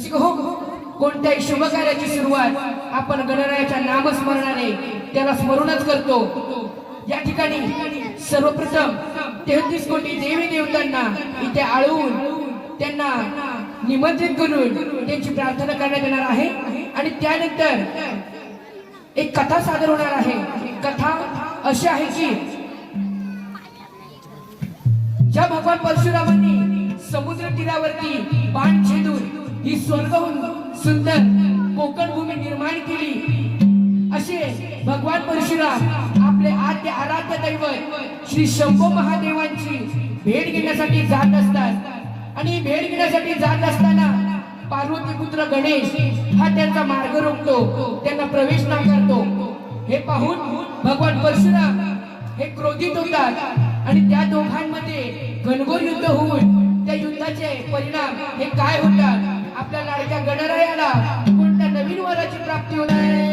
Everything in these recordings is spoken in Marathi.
अशी हो कोणत्याही शुभ कार्याची सुरुवात आपण गणरायाच्या नामस्मरणाने त्याला स्मरणच करतो. या ठिकाणी सर्वप्रथम तेहतीस कोटी देवी देवतांना इथे आळवून त्यांना निमंत्रित करून त्यांची प्रार्थना करण्यात येणार आहे. आणि त्यानंतर एक कथा सादर होणार आहे. कथा अशी आहे की ज्या भगवान परशुरामांनी समुद्र तीरावरती बाण छेदून ही स्वर्गहून सुंदर कोकण भूमी निर्माण केली. असे भगवान परशुराम आपले आद्य आराध्य दैवत श्री शंभो महादेवांची भेट घेण्यासाठी जात असतात. आणि भेट घेण्यासाठी जात असताना पार्वती पुत्र गणेश हा त्यांचा मार्ग रोखतो त्यांना प्रवेश नाकारतो हे पाहून भगवान परशुराम हे क्रोधित होतात आणि त्या दोघांमध्ये घनघोर युद्ध होऊन त्या युद्धाचे परिणाम हे काय होतात? आपल्या लाडक्या गणरायाला कोणत्या नवीन वराची प्राप्ती होणार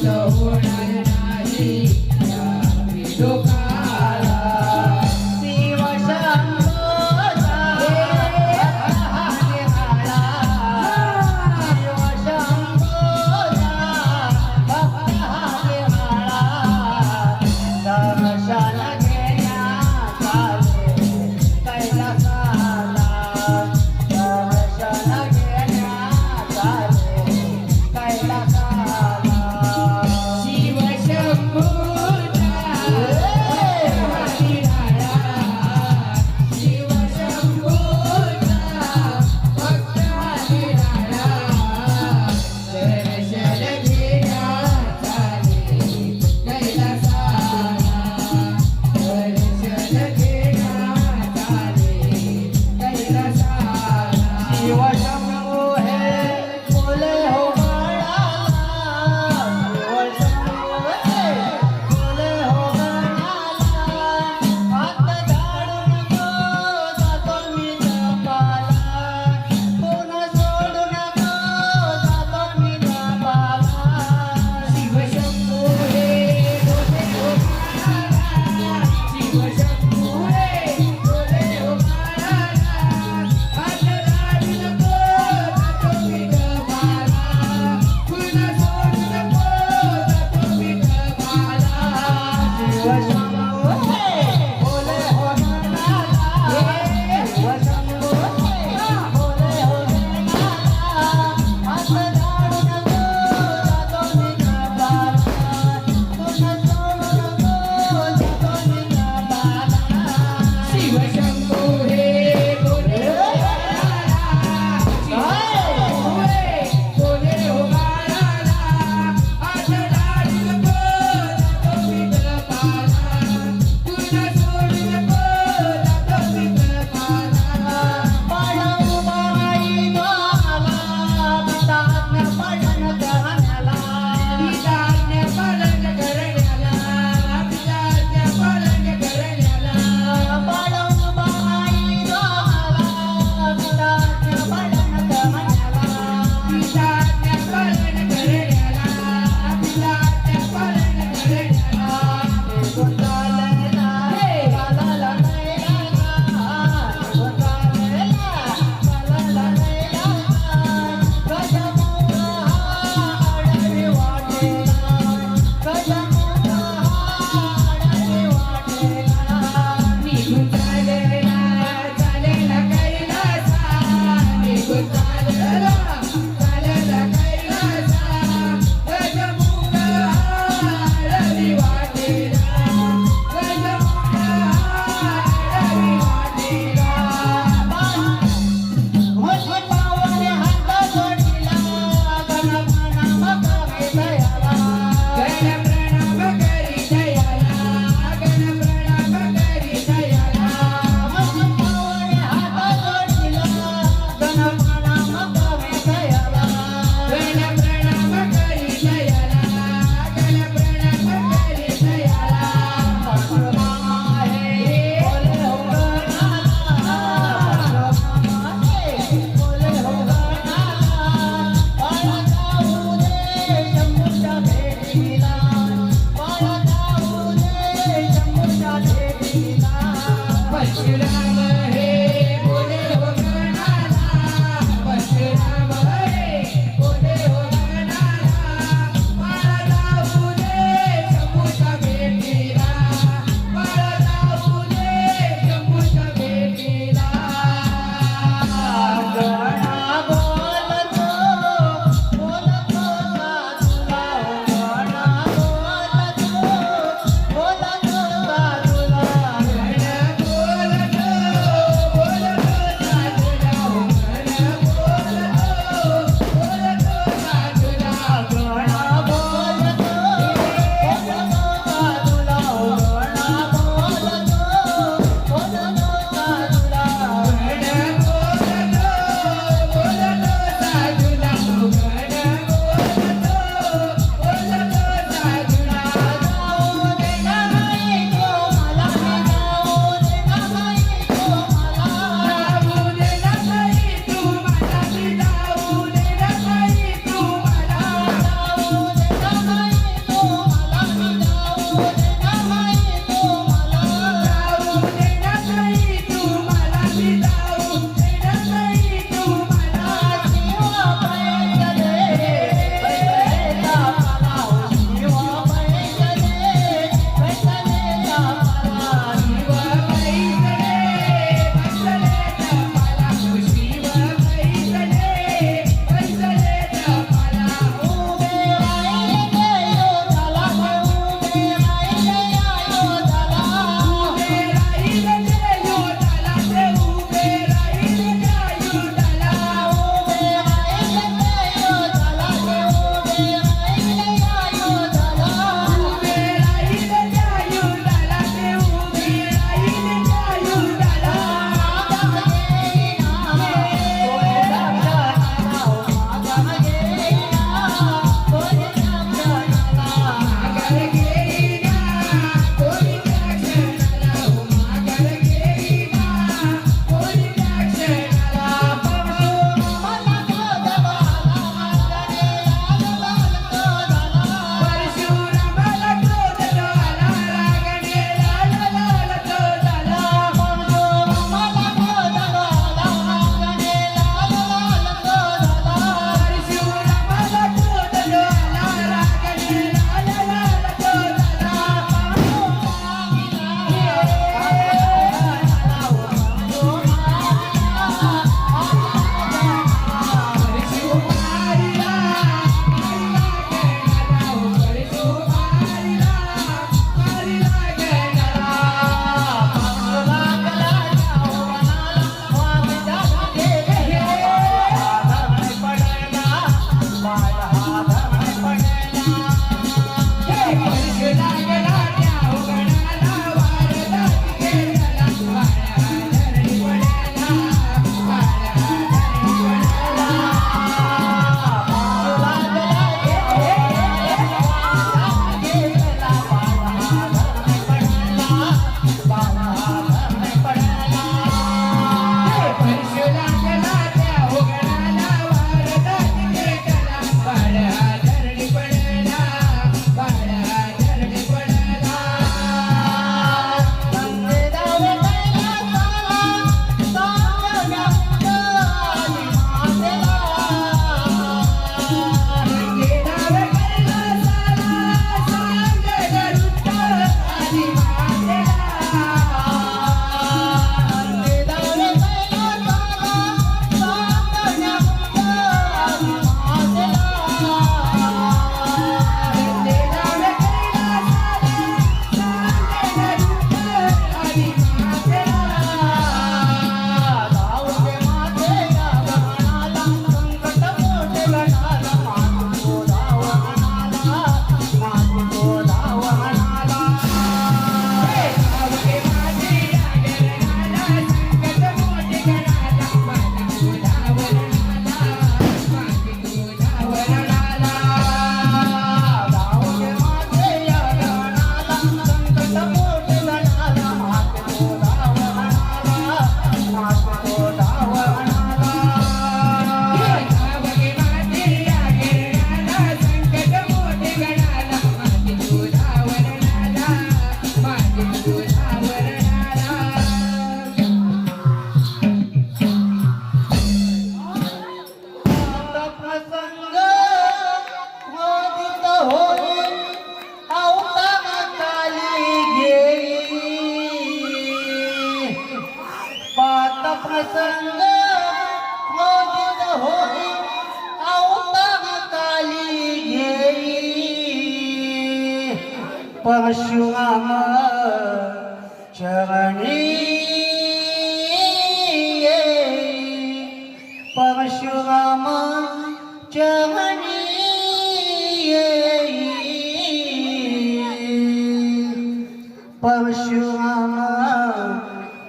show.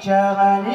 شغل